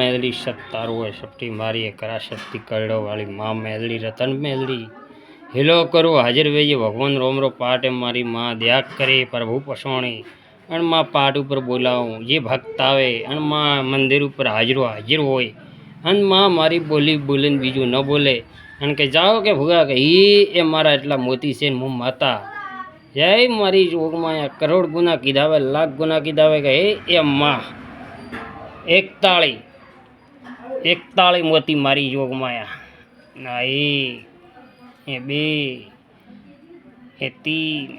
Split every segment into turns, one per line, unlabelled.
મેલડી સત્તારું હોય સપટી મારી કરા શક્તિ કરડો વાળી માં મેલડી, રતન મેલડી. હિલો કરું, હાજર વેજે ભગવાન રોમરો પાટે મારી માં ત્યાગ કરે, પ્રભુ પસોણી અને માં પાટ ઉપર બોલાવું, જે ભક્ત આવે અને માં મંદિર ઉપર હાજરો, હાજર હોય. અને માં મારી બોલી બોલીને બીજું ન બોલે. અને કે, જાઓ કે ભૂગા કે, ઈ એ મારા એટલા મોતી છે હું માતા. જય મારી જોગમાં કરોડ ગુના કીધાવે લાખ ગુના કીધાવે કે હે એ માં. એકતાળી. એકતાળી મોતી મારી જોગમાયા ના, એ એ બે, એ તીન,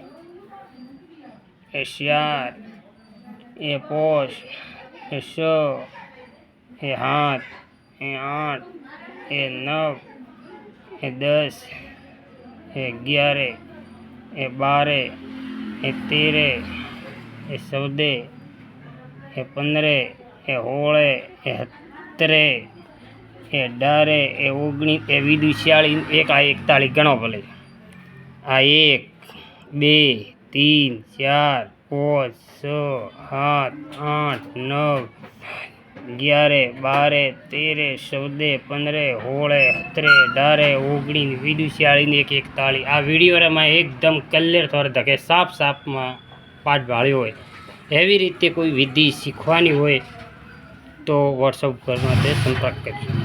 એ ચાર, એ પાંચ, એ છ, એ સાત, એ આઠ, એ નવ, એ દસ, એ અગિયારે, એ બારે, એ તેરે, એ ચૌદે, એ પંદરે, એ હોળે એ સત્તરે એ અઢારે એ ઓગણીસ એ વીધું ચાળીસ એક આ એકતાળીસ ગણો ભલે. આ એક, બે, તીન, ચાર, પાંચ, છ, સાત, આઠ, નવ, અગિયારે, બારે, તેરે, ચૌદે, પંદરે હોળે અત્રે અઢારે, ઓગણીસ ચાળીસ એક એકતાળીસ આ વિડીયોમાં એકદમ ક્લિયર થોડે ધકે સાફ સાફમાં પાઠ ભાળ્યો હોય. એવી રીતે કોઈ વિધિ શીખવાની હોય તો વોટ્સઅપ પર માટે સંપર્ક કરજો.